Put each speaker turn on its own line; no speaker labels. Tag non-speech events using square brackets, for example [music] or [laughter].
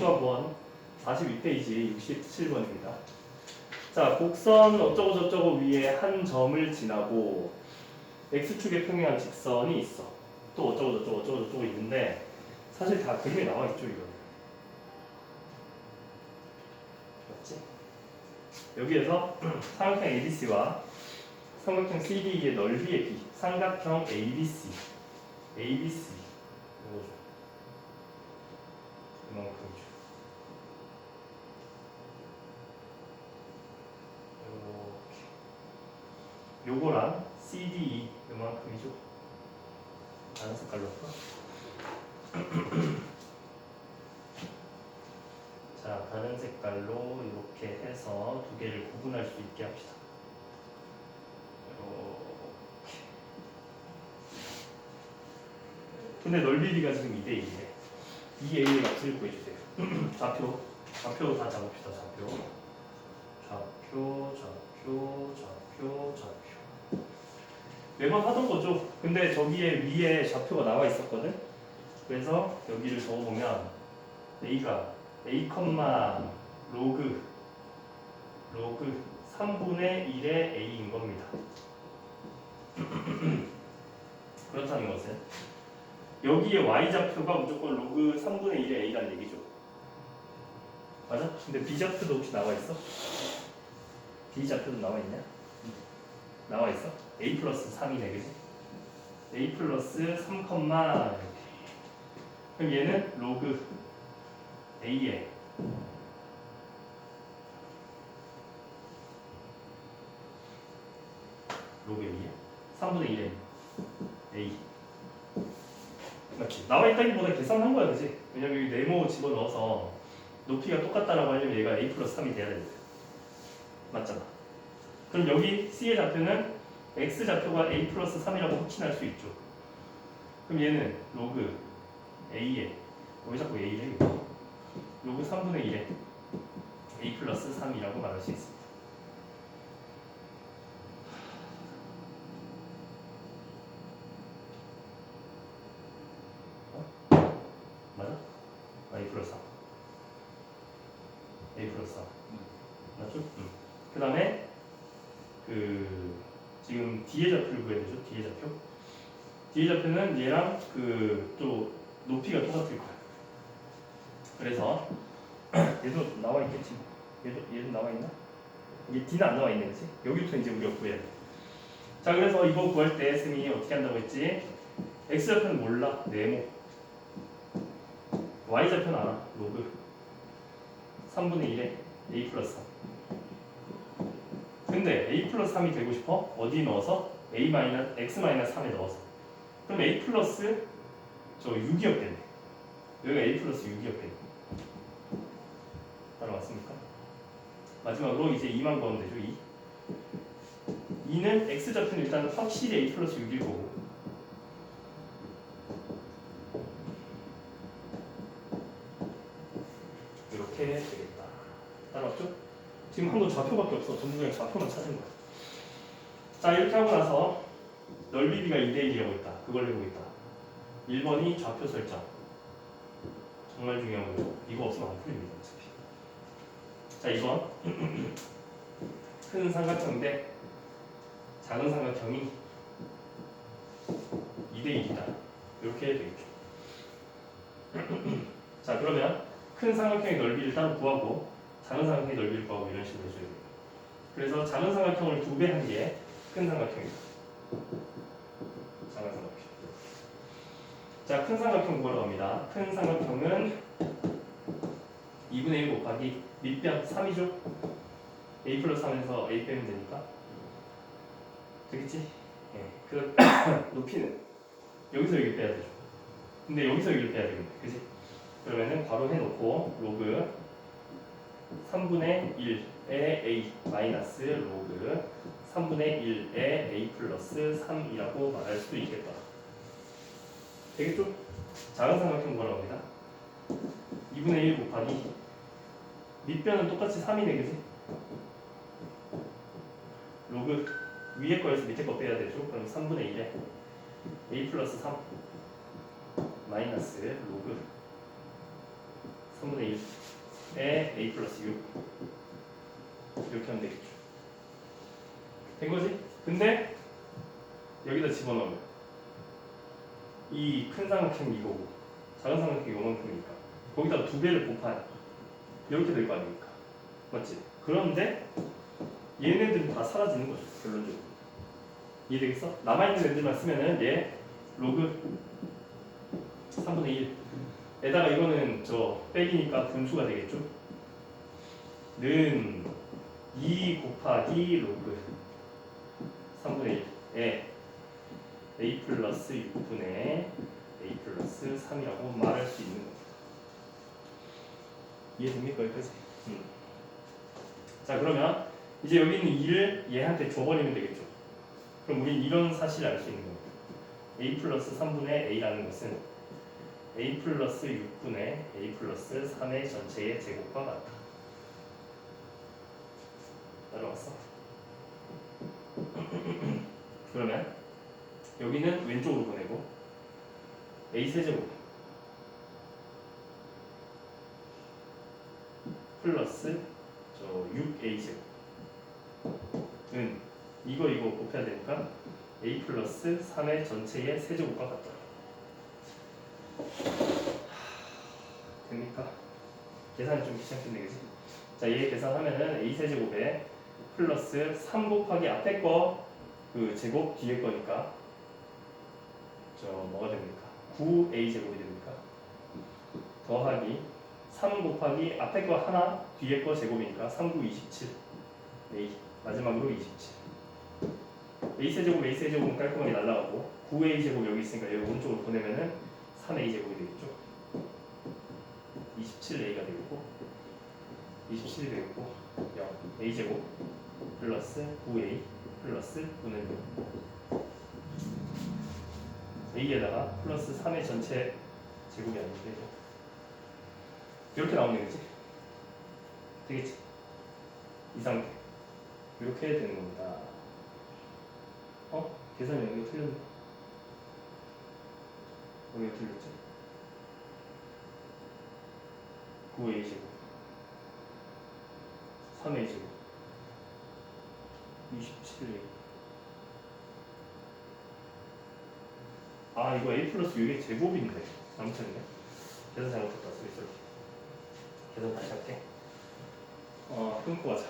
수학원 42페이지 67번입니다. 자, 곡선 어쩌고 저쩌고 위에 한 점을 지나고 x축의 평행한 직선이 있어. 또 어쩌고 저쩌고 어쩌고 저쩌고 있는데 사실 다 그림에 나와 있죠, 이거. 맞지? 여기에서 [clears throat] 삼각형 ABC와 삼각형 CD의 넓이의 비, 삼각형 ABC, ABC 이거죠. 이렇게. 요거랑 CDE 요만큼이죠. 다른 색깔로 할까? [clears throat] 자, 다른 색깔로 이렇게 해서 두 개를 구분할 수 있게 합시다. 이렇게. 근데 넓이비가 지금 2대 1이래. 이 A의 값을 구해주세요. [clears throat] 좌표, 좌표 다 잡읍시다. 좌표, 좌표, 좌표, 좌표, 좌표. 매번 하던 거죠. 근데 저기에 위에 좌표가 나와 있었거든. 그래서 여기를 적어보면 A가 A, 로그 로그 3분의 1의 A인 겁니다. [clears throat] 그렇다는 것은 여기에 y 좌표가 무조건 로그 3분의 1의 a라는 얘기죠. 맞아? 근데 b 좌표도 혹시 나와 있어? b 좌표도 나와 있냐? 나와 있어? a 플러스 3이네, 그지? a 플러스 3, 이렇게. 그럼 얘는 로그 a에 로그 a에 3분의 1에 a 맞지? 나와 있다기보다 계산한 거야, 그지? 왜냐면 여기 네모 집어넣어서 높이가 똑같다라고 하려면 얘가 a 플러스 3이 돼야 되니까. 맞잖아. 그럼 여기 c의 좌표는 x 좌표가 a 플러스 3이라고 확신할 수 있죠. 그럼 얘는 로그 a에 왜 자꾸 a래? 로그 3분의 1에 a 플러스 3이라고 말할 수 있습니다. 맞아? 아, A 플러스 3. A 플러스 3. 맞죠? 응. 그 다음에 그 지금 뒤에 좌표를 구해야 되죠? 뒤에 좌표. 뒤에 좌표는 얘랑 그 또 높이가 똑같을 거야. 그래서 [clears throat] 얘도 나와 있겠지. 얘도 얘도 나와 있나? 이게 D는 안 나와 있네, 그렇지? 여기부터 이제 우리가 구해야 돼. 자, 그래서 이거 구할 때 쌤이 어떻게 한다고 했지? X 좌표는 몰라, 네모. y 좌표는 알아 로그 3분의 1에 a 플러스 3 근데 a 플러스 3이 되고 싶어? 어디 넣어서? a 마이너스 x 마이너스 3에 넣어서 그럼 a 플러스 저 6이었겠네 여기가 a 플러스 6이었겠네 따라왔습니까? 마지막으로 이제 2만 구하면 되죠 2 2는 x 좌표는 일단 확실히 a 플러스 6일 거고 이렇게 되겠다. 따라왔죠? 지금 한건 좌표밖에 없어. 그냥 좌표만 찾은 거야. 자, 이렇게 하고 나서 넓이비가 2대1이라고 있다. 그걸 해보고 있다. 1번이 좌표 설정. 정말 중요한 거고. 이거 없으면 안 풀립니다. 어차피. 자, 2번. [clears throat] 큰 삼각형 대 작은 삼각형이 2대1이다. 이렇게 되겠죠. [clears throat] 자, 그러면 큰 삼각형의 넓이를 따로 구하고 작은 삼각형의 넓이를 구하고 이런 식으로 해줘야 돼요. 그래서 작은 삼각형을 두 배 한 게 큰 삼각형이다. 작은 삼각형. 자, 큰 삼각형 구하러 갑니다. 큰 삼각형은 2분의 1 곱하기 밑변 3이죠? a 플러스 3에서 a 빼면 되니까. 되겠지? 예. 그 [coughs] 높이는 여기서 여기 빼야 되죠. 근데 여기서 여기를 빼야 되겠네. 그지? 그러면은 바로 해놓고 로그 3분의 1의 a 마이너스 로그 3분의 1의 a 플러스 3이라고 말할 수 있겠다. 되겠죠? 작은 삼각형 뭐라고 합니다. 2분의 1 곱하기 밑변은 똑같이 3이네 그지? 로그 위에 거에서 밑에 거 빼야 되죠? 그럼 3분의 1에 a 플러스 3 마이너스 로그 3분의 1 에 a 플러스 6 이렇게 하면 되겠죠 된 거지? 근데 여기다 집어넣으면 이 큰 삼각형이 이거고 작은 삼각형이 요만큼이니까 거기다가 두 배를 곱하야 이렇게 될 거 아닙니까 맞지? 그런데 얘네들은 다 사라지는 거죠 결론적으로 이해되겠어? 남아있는 애들만 쓰면은 얘 로그 3분의 1 에다가 이거는 저 빼기니까 분수가 되겠죠? 는 2 곱하기 로그 3분의 1에 a 플러스 6분의 a 플러스 3이라고 말할 수 있는 겁니다. 이해됩니까 여기까지? 음. 자 그러면 이제 여기 있는 2를 얘한테 줘버리면 되겠죠? 그럼 우린 이런 사실을 알 수 있는 겁니다. A 플러스 3분의 a라는 것은 a 플러스 6분의 a 플러스 3의 전체의 제곱과 같다 따라왔어? [clears throat] 그러면 여기는 왼쪽으로 보내고 a 세제곱 플러스 저 6a 제곱은 이거 이거 곱해야 되니까 a 플러스 3의 전체의 세제곱과 같다. 됩니까? 계산이 좀 귀찮겠네 그지? 자, 얘 계산하면은 a 세제곱에 플러스 3 곱하기 앞에 거 그 제곱 뒤에 거니까 저 뭐가 됩니까? 9a 제곱이 됩니까? 더하기 3 곱하기 앞에 거 하나 뒤에 거 제곱이니까 3, 9, 27 a 마지막으로 27 a 세제곱 a 세제곱은 깔끔하게 날라가고 9a 제곱 여기 있으니까 여기 오른쪽으로 보내면은 3a 제곱이 되겠죠? 27a가 되겠고 27이 되겠고 0 a 제곱 플러스 9a 플러스 9는 6 a에다가 플러스 3의 전체 제곱이 되죠? 이렇게 나오는 거지? 되겠지? 이 상태. 이렇게 되는 겁니다. 어? 계산이 여기가 틀렸네 여기가 틀렸지 9a 제곱. 3a 제곱. 27a 아 이거 a 플러스 6의 제곱인데. 잘못했네. 계산 잘못했다. 쏘리. 계산 다시 할게. 어 끊고 가자